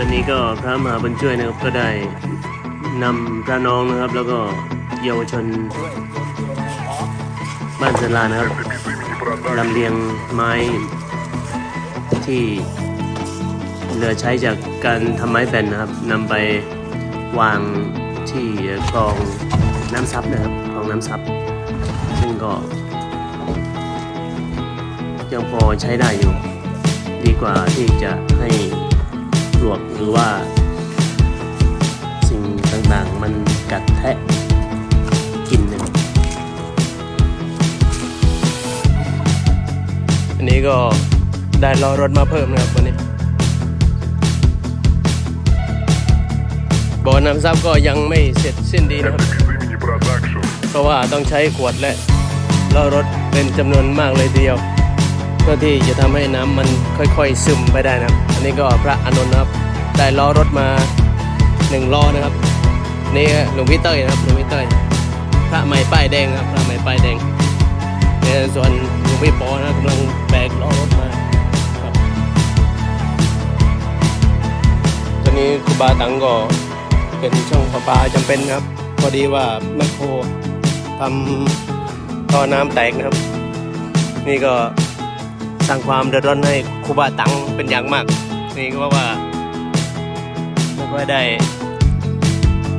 ตอนนี้ก็พระมหาบุญช่วยนะครับก็ได้นำพระน้องนะครับ แล้วก็เยาวชนบ้านสลานะครับลำเลียงไม้ที่เหลือใช้จากการทำไม้แผ่นนะครับนำไปวางที่คลองน้ำซับนะครับคลองน้ำซับซึ่งก็ยังพอใช้ได้อยู่ ดีกว่าที่จะให้ ปลวกหรือว่า สิ่งต่างๆ มันกัดแทะกินนะอันนี้ก็ได้รอรถมาเพิ่มนะครับวันนี้บ่อน้ำซับก็ยังไม่เสร็จสิ้นดีนะครับ เพราะว่าต้องใช้ขวดและรอรถเป็นจำนวนมากเลยเดียว พื่อที่จะทำให้น้ำมันค่อยๆซึมไปได้นะครับ อันนี้ก็พระอานนท์นะครับได้ล้อรถมาหนึ่งล้อนะครับ นี่หลวงพี่เต้ยนะครับหลวงพี่เต้ยพระใหม่ป้ายแดงครับพระใหม่ป้ายแดงเนี่ยส่วนหลวงพี่ปอนะกำลังแบกล้อรถมาครับตอนนี้ครูบาตังก็เป็นช่องประปาจำเป็นครับพอดีว่าแมคโครทำท่อน้ำแตกนะครับ นี่ก็ สร้างความเดือดร้อนให้ครูบาตังเป็นอย่างมาก นี่ก็ว่าไม่ค่อยได้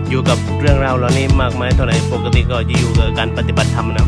อยู่กับเรื่องราวเหล่านี้มากมายเท่าไหร่ปกติก็จะอยู่กับการปฏิบัติธรรมนะ